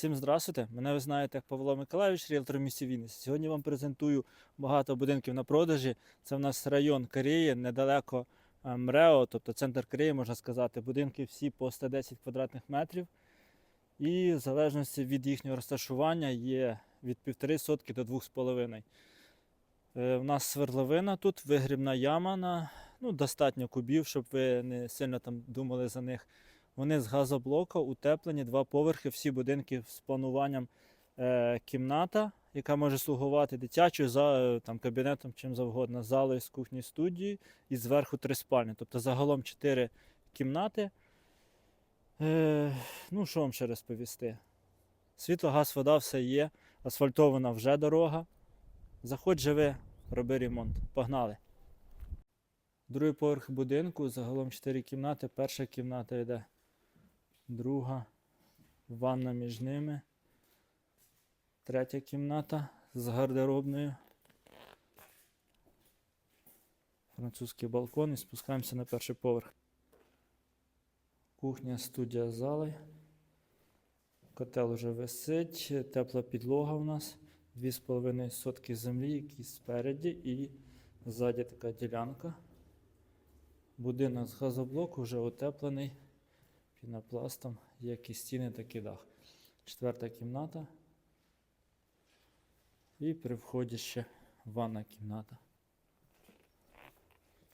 Всім здравствуйте! Мене ви знаєте як Павло Миколаївич, ріелтор в місті Вінниці. Сьогодні вам презентую багато будинків на продажі. Це в нас район Кореї, недалеко е, МРЕО, тобто центр Кореї, можна сказати. Будинки всі по 110 квадратних метрів. І в залежності від їхнього розташування є від 1,5 сотки до 2,5. Е, У нас свердловина тут, вигрібна яма на ну, достатньо кубів, щоб ви не сильно там думали за них. Вони з газоблока утеплені, два поверхи, всі будинки з плануванням е, кімната, яка може слугувати дитячою, за, е, там, кабінетом, чим завгодно, залою з кухні студії і зверху три спальні. Тобто загалом чотири кімнати. Е, ну, що вам ще розповісти? Світло, газ, вода, все є. Асфальтована вже дорога. Заходь, живи, роби ремонт. Погнали. Другий поверх будинку, загалом 4 кімнати. Перша кімната йде, друга, ванна між ними. Третя кімната з гардеробною. Французький балкон і спускаємося на перший поверх. Кухня, студія зали. Котел вже висить, тепла підлога у нас. 2,5 сотки землі, які спереді і ззаді така ділянка. Будинок з газоблоку вже утеплений пінопластом, як і стіни, так і дах. Четверта кімната. І при вході ще ванна кімната.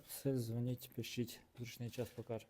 Все, дзвоніть, пишіть, зручний час покаже.